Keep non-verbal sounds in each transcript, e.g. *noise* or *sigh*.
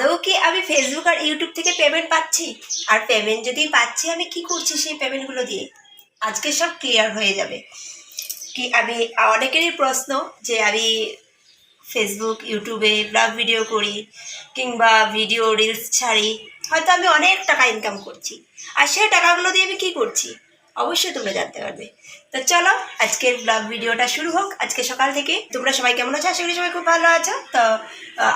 আদৌ কি আমি ফেসবুক আর ইউটিউব থেকে পেমেন্ট পাচ্ছি? আর পেমেন্ট যদি পাচ্ছি, আমি কি করছি সেই পেমেন্টগুলো দিয়ে? আজকে সব ক্লিয়ার হয়ে যাবে। কি আমি, অনেকেরই প্রশ্ন যে আমি ফেসবুক ইউটিউবে ব্লগ ভিডিও করি কিংবা ভিডিও রিলস ছাড়ি, হয়তো আমি অনেক টাকা ইনকাম করছি। আর সেই টাকাগুলো দিয়ে আমি কী করছি? অবশ্যই তোমরা জানতে পারবে। তো চলো, আজকের ব্লগ ভিডিওটা শুরু হোক। আজকে সকাল থেকে তোমরা সবাই কেমন আছো? আশা করি সবাই খুব ভালো আছো। তো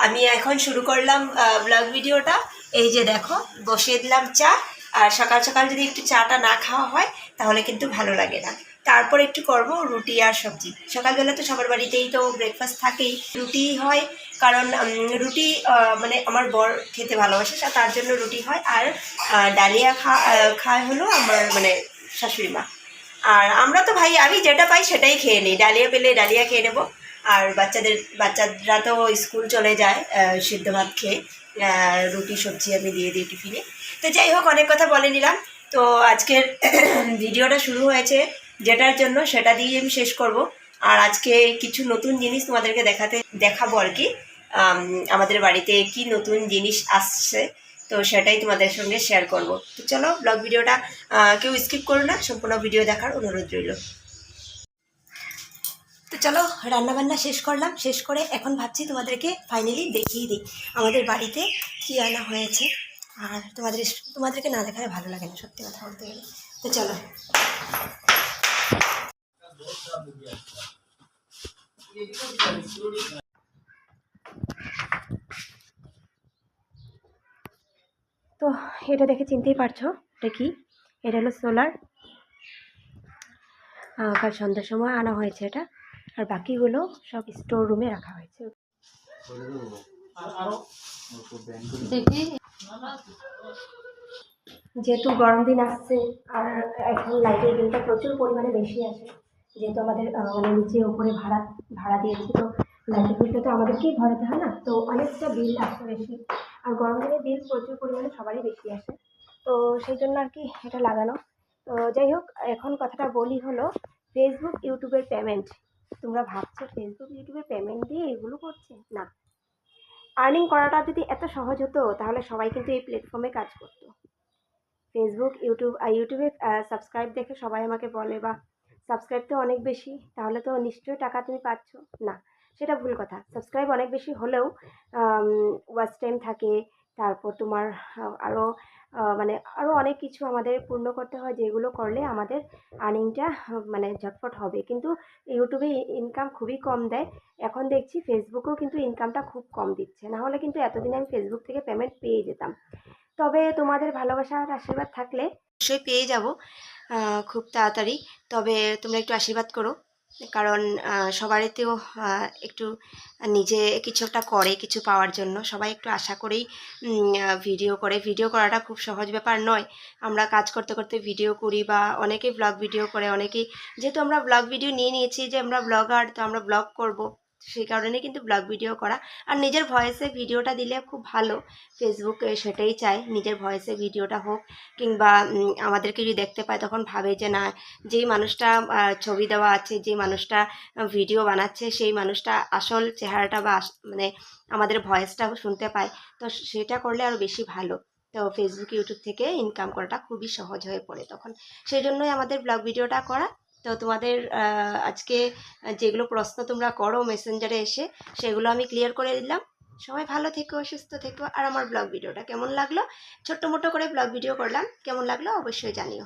আমি এখন শুরু করলাম ব্লগ ভিডিওটা। এই যে দেখো, বসিয়ে দিলাম চা। আর সকাল সকাল যদি একটু চাটা না খাওয়া হয়, তাহলে কিন্তু ভালো লাগে না। তারপর একটু করব রুটি আর সবজি। সকালবেলা তো সবার বাড়িতেই তো ব্রেকফাস্ট থাকেই। রুটি হয় কারণ রুটি মানে আমার বর খেতে ভালোবাসে তার জন্য রুটি হয়। আর ডালিয়া খা খায় হলো আমার মানে শাশুড়ি মা। আর আমরা তো ভাই, আমি যেটা পাই সেটাই খেয়ে নিই। ডালিয়া পেলে ডালিয়া খেয়ে নেব। আর বাচ্চাদের, বাচ্চারা তো স্কুল চলে যায় সিদ্ধ ভাত খেয়ে। রুটি, সবজি আমি দিয়ে দিই টিফিনে। তো যাই হোক, অনেক কথা বলে নিলাম। তো আজকের *clears throat* ভিডিওটা শুরু হয়েছে যেটার জন্য সেটা দিয়ে আমি শেষ করব। আর আজকে কিছু নতুন জিনিস তোমাদেরকে দেখাতে, দেখাবো আর কি। আমাদের বাড়িতে কি নতুন জিনিস আসছে। তো সেটাই তোমাদের সঙ্গে শেয়ার করব। তো চলো ব্লগ ভিডিওটা কেউ স্কিপ করো না, সম্পূর্ণ ভিডিও দেখার অনুরোধ রইল। তো চলো রান্নাবান্না শেষ করলাম, শেষ করে এখন ভাবছি তোমাদেরকে ফাইনালি দেখিয়ে দিই, আমাদের বাড়িতে কী আনা হয়েছে। আর তোমাদের তোমাদেরকে না দেখালে ভালো লাগে না, সত্যি কথা বলতে গেলে। তো চলো। তো এটা দেখে চিনতেই পারছ এটা কি? এটা হলো সোলার। কাল সন্ধ্যার সময় আনা হয়েছে এটা। আর বাকিগুলো সব স্টোর রুমে রাখা হয়েছে। দেখি। যেহেতু গরম দিন আসছে আর এখন লাইটের বিলটা প্রচুর পরিমাণে বেশি আসে যেহেতু আমাদের মানে নিচে ওপরে ভাড়া ভাড়া দিয়েছি তো লাইটের বিলটা তো আমাদেরকেই ভরাতে হয় না? তো অনেকটা বিল আসে বেশি। আর গরম দিনে বিল প্রচুর পরিমাণে সবারই বেশি আসে। তো সেই জন্য আর কি এটা লাগানো। তো যাই হোক, এখন কথাটা বলি হলো ফেসবুক ইউটিউবের পেমেন্ট তোমরা ভাবছ ফেসবুক ইউটিউবের পেমেন্ট দিয়ে এগুলো করছে? না। আর্নিং করাটা যদি এত সহজ হতো, তাহলে সবাই কিন্তু এই প্ল্যাটফর্মে কাজ করতো। ফেসবুক ইউটিউব ইউটিউবে সাবস্ক্রাইব দেখে সবাই আমাকে বলে বা সাবস্ক্রাইব তো অনেক বেশি, তাহলে তো নিশ্চয়ই টাকা তুমি পাচ্ছ। না। সেটা ভুল কথা। সাবস্ক্রাইব অনেক বেশি হলেও ওয়াচ টাইম থাকে। তারপর তোমার আরও মানে আরও অনেক কিছু আমাদের পূর্ণ করতে হয়, যেগুলো করলে আমাদের আর্নিংটা মানে ঝটফট হবে। কিন্তু ইউটিউবে ইনকাম খুবই কম দেয়। এখন দেখছি ফেসবুকেও কিন্তু ইনকামটা খুব কম দিচ্ছে। না হলে কিন্তু এতদিন আমি ফেসবুক থেকে পেমেন্ট পেয়ে যেতাম। তবে তোমাদের ভালোবাসা আর আশীর্বাদ থাকলে অবশ্যই পেয়ে যাব খুব তাড়াতাড়ি। তবে তোমরা একটু আশীর্বাদ করো। কারণ সবারইতেও একটু, নিজে কিছু একটা করে, কিছু পাওয়ার জন্য। সবাই একটু আশা করেই ভিডিও করে। ভিডিও করাটা খুব সহজ ব্যাপার নয়। আমরা কাজ করতে করতে ভিডিও করি বা অনেকেই ব্লগ ভিডিও করে, অনেকেই, যেহেতু আমরা ব্লগ ভিডিও নিয়ে নিয়েছি যে আমরা ব্লগার তো আমরা ব্লগ করব। সেই কারণে কিন্তু ব্লগ ভিডিও করা। আর নিজের ভয়েসে ভিডিওটা দিলে খুব ভালো। ফেসবুক সেটাই চায়, নিজের ভয়েসে ভিডিওটা হোক। কিংবা আমাদেরকে যদি দেখতে পায়, তখন ভাবে যে, না, যেই মানুষটা ছবি দেওয়া আছে, যেই মানুষটা ভিডিও বানাচ্ছে, সেই মানুষটা আসল চেহারাটা বা মানে আমাদের ভয়েসটা শুনতে পায়। তো সেটা করলে আরও বেশি ভালো। তো ফেসবুক ইউটিউব থেকে ইনকাম করাটা খুবই সহজ হয়ে পড়ে তখন। সেই জন্যই আমাদের ব্লগ ভিডিওটা করা। তো তোমাদের আজকে যেগুলো প্রশ্ন তোমরা করো মেসেঞ্জারে এসে, সেগুলো আমি ক্লিয়ার করে দিলাম। সবাই ভালো থেকো, সুস্থ থেকো। আর আমার ব্লগ ভিডিওটা কেমন লাগল? ছোট্ট মোটো করে ব্লগ ভিডিও করলাম। কেমন লাগল? অবশ্যই জানিও।